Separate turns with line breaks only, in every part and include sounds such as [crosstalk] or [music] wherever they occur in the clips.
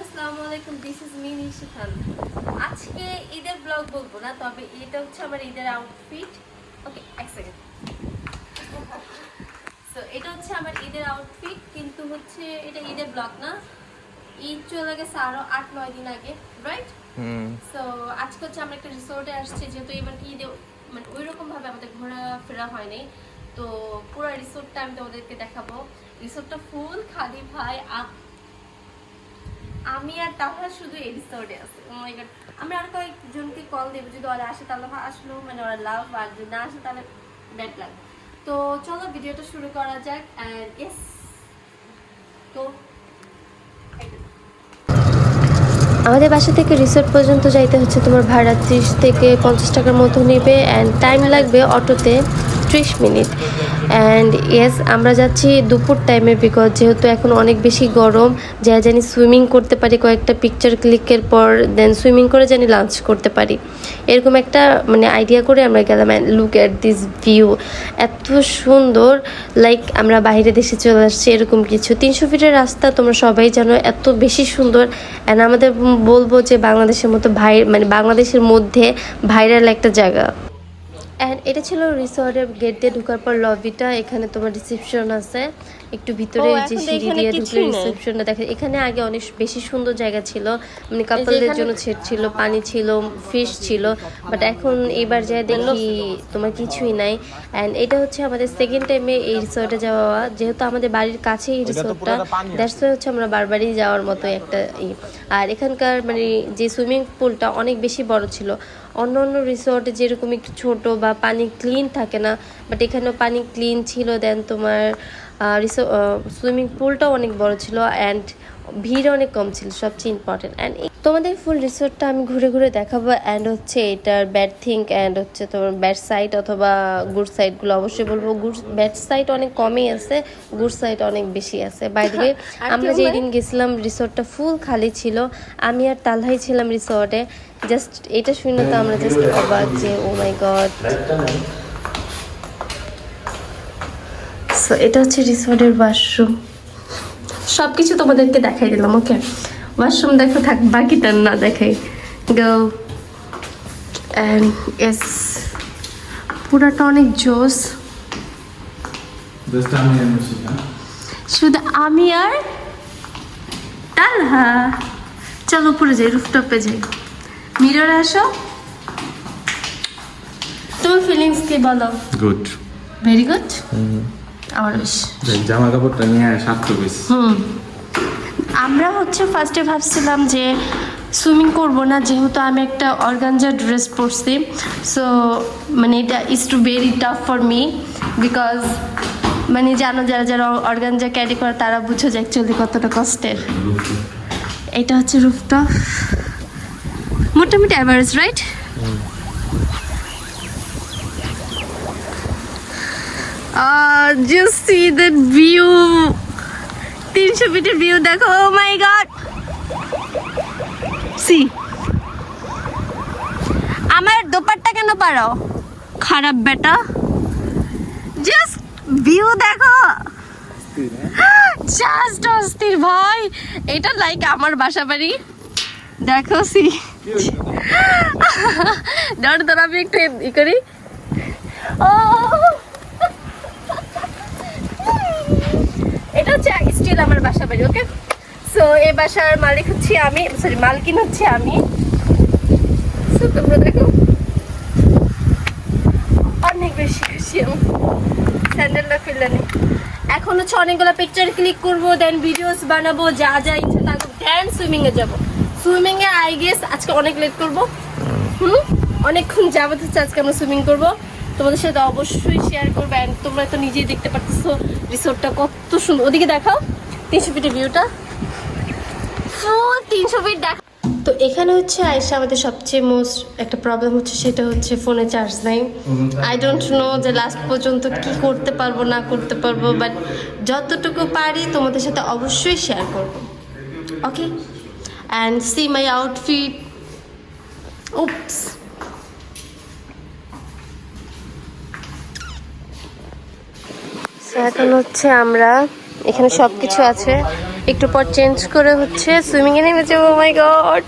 আসসালামু আলাইকুম this is me নিশিখান আজকে ঈদের ব্লগ বলব না তবে এটা হচ্ছে আমার ঈদের আউটফিট ওকে এক সেকেন্ড সো এটা হচ্ছে আমার ঈদের আউটফিট কিন্তু হচ্ছে এটা ঈদের ব্লগ না। ঈদ চলে গেছে আরও আট নয় দিন আগে রাইট সো আজকে হচ্ছে আমরা একটা রিসোর্টে আসছি যেহেতু এবার কি ঈদে মানে ওই রকম ভাবে আমাদের ঘোরাফেরা হয়নি তো পুরো রিসোর্টটা আমি তোমাদেরকে দেখাবো। রিসোর্টটা ফুল খালি ভাই আপ- আমি আর তাহলে শুধু রিসোর্টে আছে Oh. আমি আর কয়েকজনকে কল দেবো, যদি ওরা আসে তাহলে আসলো মানে ওরা লাভ আর যদি না আসে তাহলে ব্যাড লাগ তো চলো ভিডিওটা শুরু করা যাক অ্যান্ড ইয়েস তো।
আমাদের বাসা থেকে রিসোর্ট পর্যন্ত যাইতে হচ্ছে তোমার ভাড়া ত্রিশ থেকে পঞ্চাশ টাকার মতো নেবে অ্যান্ড টাইম লাগবে অটোতে ত্রিশ মিনিট। অ্যান্ড ইয়েস আমরা যাচ্ছি দুপুর টাইমে বিকজ যেহেতু এখন অনেক বেশি গরম, যা জানি সুইমিং করতে পারি, কয়েকটা পিকচার ক্লিকের পর দেন সুইমিং করে জানি লাঞ্চ করতে পারি। এরকম একটা মানে আইডিয়া করে আমরা গেলাম লুক অ্যাট দিস ভিউ এত সুন্দর লাইক আমরা বাইরে দেশে চলে আসছি এরকম কিছু। তিনশো ফিটের রাস্তা তোমরা সবাই জানো, এত বেশি সুন্দর। অ্যান্ড আমাদের বলব যে বাংলাদেশের মতো ভাই মানে বাংলাদেশের মধ্যে ভাইরাল একটা জায়গা। অ্যান্ড এটা ছিল রিসর্টের গেট দিয়ে ঢোকার পর লবিটা এখানে তোমার রিসেপশন আছে। একটু ভিতরে যে সিঁড়ি দিয়ে ঢুকলে রিসেপশনটা দেখা এখানে আগে অনেক বেশি সুন্দর জায়গা ছিল। মানে কাপলদের জন্য ছেট ছিল পানি ছিল ফিশ ছিল। বাট এখন এবার যাই দেখি তোমার কিছুই নাই। অ্যান্ড এটা হচ্ছে আমাদের সেকেন্ড টাইমে এই রিসর্টে যাওয়া। যেহেতু আমাদের বাড়ির কাছেই এই রিসর্টটা। দ্যাটস হচ্ছে আমরা বারবারই যাওয়ার মতো একটা ই। আর এখানকার মানে যে সুইমিং পুলটা অনেক বেশি বড় ছিল। অন্য অন্য রিসর্টে যেরকম একটু ছোট বা পানি ক্লিন থাকে না বাট এখানেও পানি ক্লিন ছিল দেন তোমার সুইমিং পুলটাও অনেক বড় ছিল অ্যান্ড ভিড় অনেক কম ছিল সবচেয়ে ইম্পর্টেন্ট অ্যান্ড তোমাদের ফুল রিসোর্টটা আমি ঘুরে ঘুরে দেখাবো অ্যান্ড হচ্ছে এটার ব্যাড থিঙ্ক অ্যান্ড হচ্ছে তোমার ব্যাড সাইড অথবা গুড সাইডগুলো অবশ্যই বলব। গুড ব্যাড সাইড অনেক কমই আছে গুড সাইড অনেক বেশি আছে। বাইরে [laughs] আমরা
নাই?
যেদিন গেছিলাম রিসোর্টটা ফুল খালি ছিল আমি আর তালহাই ছিলাম রিসোর্টে জাস্ট এটা শুনে তো আমরা জাস্ট অবাক যে ও মাই গড সো এটা হচ্ছে রিসোর্টের ওয়াশরুম সব কিছু তোমাদেরকে দেখাই দিলাম ওকে ওয়াশরুম দেখো থাক বাকিটা না দেখাই। গো অ্যান্ড এস পুরাটা অনেক জোস।
না
শুধু আমি আর তালহা। চলো উপরে যাই রুফটপে যাই। মিরর আসো। তোমার ফিলিংস কি বলো?
গুড
ভেরি গুড আমার
জামা কাপড়টা নিয়ে
হুম। আমরা হচ্ছে ফার্স্টে ভাবছিলাম যে সুইমিং করব না যেহেতু আমি একটা অর্গানজা ড্রেস পরছি। সো মানে এটা is to very tough for me because মানে জানো যারা যারা অর্গানজা ক্যারি করে তারা বুঝো যে অ্যাকচুয়ালি কতটা কষ্টের। এটা হচ্ছে রুফটপ মোটামুটি average right just see that view তিনশো ফিটের ভিউ দেখো। ও মাই গড সি আমার দোপাট্টা কেন পারো? খারাপ বেটা। জাস্ট ভিউ দেখো। জাস্ট অস্থির ভাই। এটা লাইক আমার বাসা বাড়ি। দেখো সি ধর ধর, আমি একটু ই করি। ও এটা হচ্ছে স্টিল আমার বাসা বাড়ি ওকে সো এই বাসার মালিক হচ্ছে আমি সরি মালকিন হচ্ছে আমি। সো তোমরা দেখো, অনেক বেশি খুশি আমি। স্যান্ডেলটা ফেলে নেই এখন হচ্ছে অনেকগুলো পিকচার ক্লিক করব দেন ভিডিওস বানাবো, যা যা ইচ্ছা থাকবে দেন সুইমিংয়ে যাব। সুইমিংয়ে আই গেস আজকে অনেক লেট করব। হুম? অনেকক্ষণ যাবত হচ্ছে আজকে আমরা সুইমিং করব। তোমাদের সাথে অবশ্যই শেয়ার করব। অ্যান্ড তোমরা তো নিজেই দেখতে পারতেছো রিসোর্টটা কত সুন্দর। ওদিকে দেখাও। তিনশো ফিটের ভিউটা ফুল তিনশো ফিট দেখা তো এখানে হচ্ছে আয়সা আমাদের সবচেয়ে মোস্ট একটা প্রবলেম হচ্ছে সেটা হচ্ছে ফোনে চার্জ নাই। আই ডোন্ট নো যে লাস্ট পর্যন্ত কি করতে পারব না করতে পারব বাট যতটুকু পারি তোমাদের সাথে অবশ্যই শেয়ার করব। Okay and see my outfit oops এখন হচ্ছে আমরা এখানে সব কিছু আছে। একটু পর চেঞ্জ করে হচ্ছে সুইমিং এ নেমে যাব my god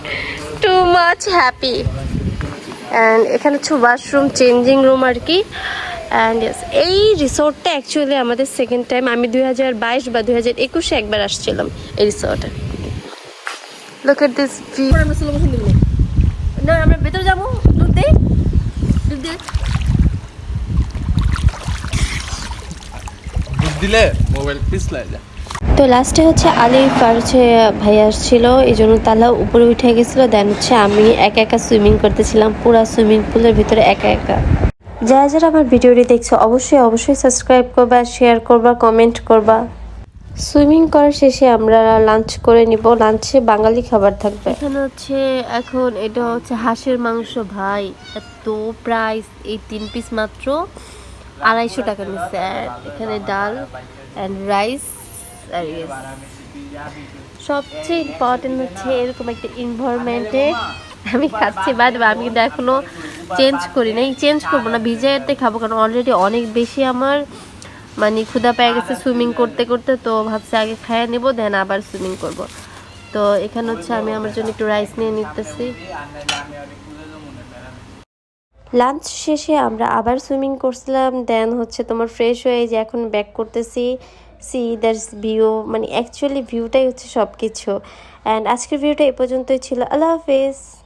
too much happy and এখানে হচ্ছে ওয়াশরুম চেঞ্জিং রুম আর কি। অ্যান্ড এই রিসোর্টটা অ্যাকচুয়ালি আমাদের সেকেন্ড টাইম আমি দুই হাজার বাইশ বা দুই হাজার একুশে একবার আসছিলাম এই রিসোর্টে লুক এট দিস ভিউ না আমরা ভেতরে যাব
দিলে? মোবাইল পিছলায় যায়
তো লাস্টে হচ্ছে আলিফ আর হচ্ছে ভাই আসছিল এই জন্য তালা উপরে উঠে গেছিল। দেন হচ্ছে আমি একা একা সুইমিং করতেছিলাম পুরা সুইমিং পুলের ভিতরে একা একা। যারা যারা আমার ভিডিওটি দেখছ অবশ্যই অবশ্যই সাবস্ক্রাইব করবা শেয়ার করবা কমেন্ট করবা। সুইমিং করার শেষে আমরা লাঞ্চ করে নিব। লাঞ্চে বাঙালি খাবার থাকবে। এখানে হচ্ছে এখন এটা হচ্ছে হাঁসের মাংস ভাই। এত প্রাইস এই তিন পিস মাত্র। আড়াইশো টাকা নিচ্ছে। আর এখানে ডাল অ্যান্ড রাইস আর. সবচেয়ে ইম্পর্টেন্ট হচ্ছে এরকম একটা এনভায়রনমেন্টে আমি খাচ্ছি বাট আমি কিন্তু এখনও চেঞ্জ করি নাই। চেঞ্জ করব না, ভিজাইতে খাব, কারণ অলরেডি অনেক বেশি আমার মানে ক্ষুধা পেয়ে গেছে সুইমিং করতে করতে, তো ভাবছি আগে খাইয়ে নেব দেন আবার সুইমিং করব। তো এখানে হচ্ছে আমি আমার জন্য একটু রাইস নিয়ে নিতেছি। লাঞ্চ শেষে আমরা আবার সুইমিং করছিলাম দেন হচ্ছে তোমার ফ্রেশ হয়ে যে এখন ব্যাক করতেছি। সি দ্যাটস ভিউ মানে অ্যাকচুয়ালি ভিউটাই হচ্ছে সব কিছু অ্যান্ড আজকের ভিউটা এ পর্যন্তই ছিল। আল্লাহ হাফেজ।